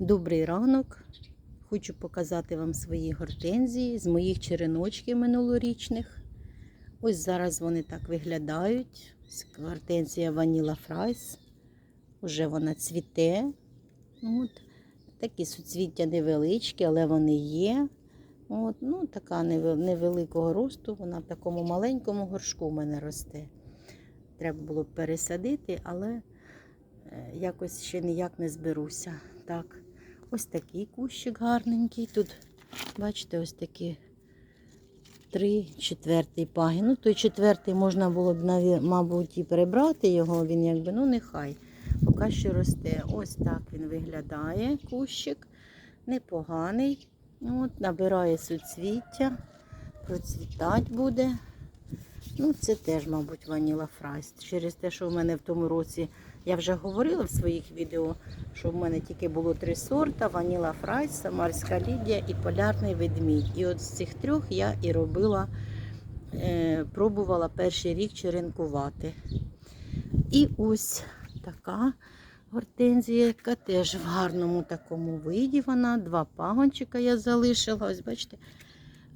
Добрий ранок. Хочу показати вам свої гортензії з моїх череночків минулорічних. Ось зараз вони так виглядають. Гортензія Ваніла Фрайс. Уже вона цвіте. От. Такі суцвіття невеличкі, але вони є. От. Ну, така невеликого росту. Вона в такому маленькому горшку в мене росте. Треба було б пересадити, але е, якось ще ніяк не зберуся. Так, ось такий кущик гарненький. Тут, бачите, ось такі три, четвертий пагін. Ну, той четвертий можна було б, мабуть, і перебрати його, він якби, ну нехай. Поки що росте. Ось так він виглядає, кущик. Непоганий. От, набирає суцвіття, процвітать буде. Ну, це теж, мабуть, ваніла фрайс. Через те, що в мене в тому році, я вже говорила в своїх відео, що в мене тільки було три сорта: ваніла фрайс, самарська лідія і полярний ведмідь. І от з цих трьох я і робила, е, пробувала перший рік черенкувати. І ось така гортензія, яка теж в гарному такому виді вона. Два пагончика я залишила. Ось, бачите,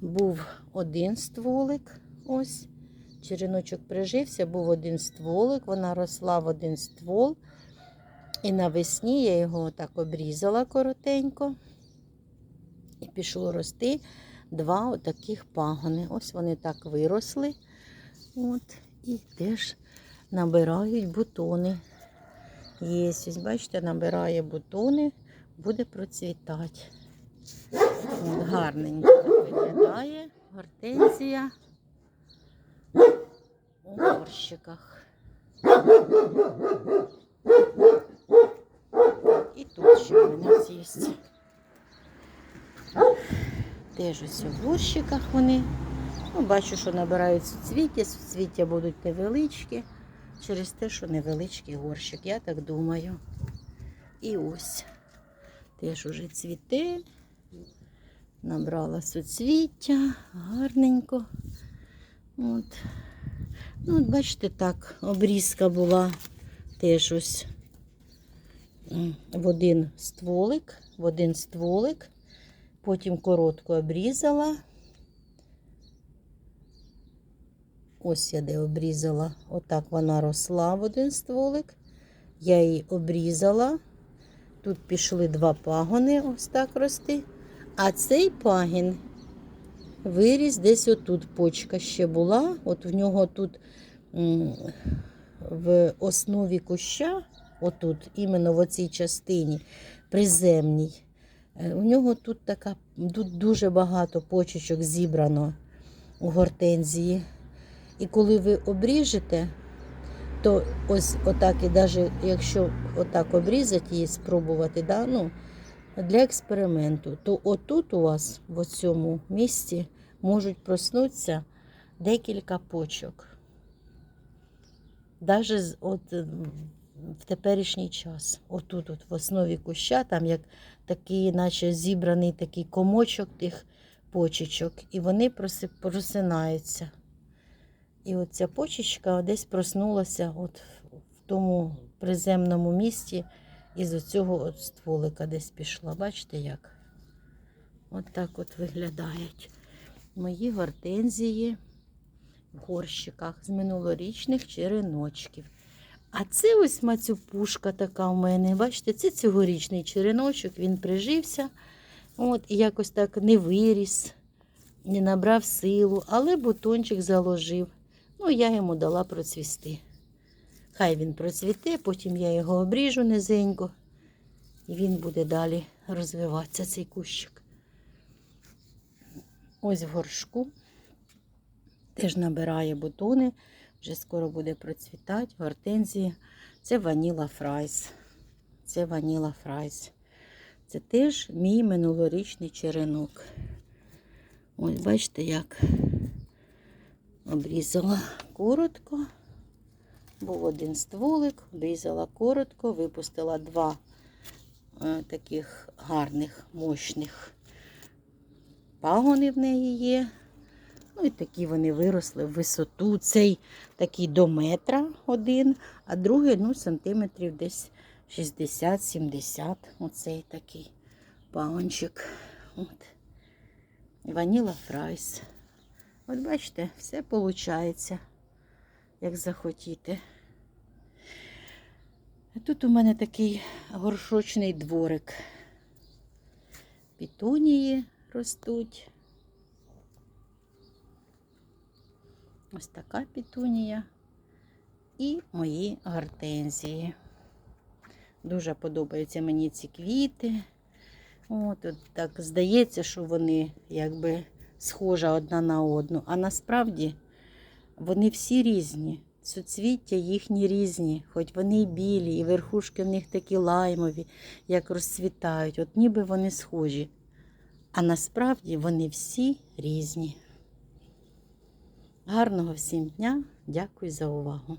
був один стволик. Ось. Череночок прижився, був один стволик, вона росла в один ствол. І навесні я його так обрізала коротенько. І пішло рости два отаких пагони. Ось вони так виросли. От, і теж набирають бутони. Є, ось, бачите, набирає бутони, буде процвітати. От, гарненько виглядає гортензія горщиках. І тут ще в мене є. Теж ось у горщиках вони. Ну, бачу, що набирають суцвіття. Суцвіття будуть невеличкі. Через те, що невеличкий горщик, я так думаю. І ось теж уже цвіте. Набрала суцвіття, гарненько. От. Ну, от бачите, так, обрізка була теж ось в один стволик, в один стволик. Потім коротко обрізала. Ось я де обрізала. Отак вона росла в один стволик. Я її обрізала. Тут пішли два пагони, ось так рости. А цей пагін виріс десь отут почка ще була. От в нього тут в основі куща, отут, іменно в оцій частині, приземній, е, у нього тут така тут дуже багато почечок зібрано у гортензії. І коли ви обріжете, то ось отак, і навіть якщо отак обрізати її, спробувати, да, ну, для експерименту, то отут у вас, в цьому місці, можуть проснутися декілька почок. Навіть от е, в теперішній час. Отут, от в основі куща, там як такий, наче зібраний такий комочок тих почечок, і вони просинаються. І от ця почечка десь проснулася от в тому приземному місці із оцього от стволика десь пішла. Бачите як? От так от виглядають мої гортензії в горщиках з минулорічних череночків. А це ось мацюпушка така у мене. Бачите, це цьогорічний череночок, він прижився. От, і якось так не виріс, не набрав силу, але бутончик заложив. Ну, я йому дала процвісти. Хай він процвіте, потім я його обріжу низенько, і він буде далі розвиватися, цей кущик. Ось в горшку теж набирає бутони, вже скоро буде процвітати гортензія. Це ваніла фрайс. Це ваніла фрайс. Це теж мій минулорічний черенок. Ось бачите, як обрізала коротко. Був один стволик, обрізала коротко, випустила два е, таких гарних, мощних пагони в неї є. Ну і такі вони виросли в висоту. Цей такий до метра один, а другий ну, сантиметрів десь 60-70. Оцей такий паунчик. От. Ваніла фрайс. От бачите, все виходить, як захотіти. Тут у мене такий горшочний дворик. Пітунії ростуть. Ось така пітунія. І мої гортензії. Дуже подобаються мені ці квіти. От, от так здається, що вони якби схожа одна на одну. А насправді вони всі різні. Суцвіття їхні різні, хоч вони і білі, і верхушки в них такі лаймові, як розцвітають. От ніби вони схожі. А насправді вони всі різні. Гарного всім дня. Дякую за увагу.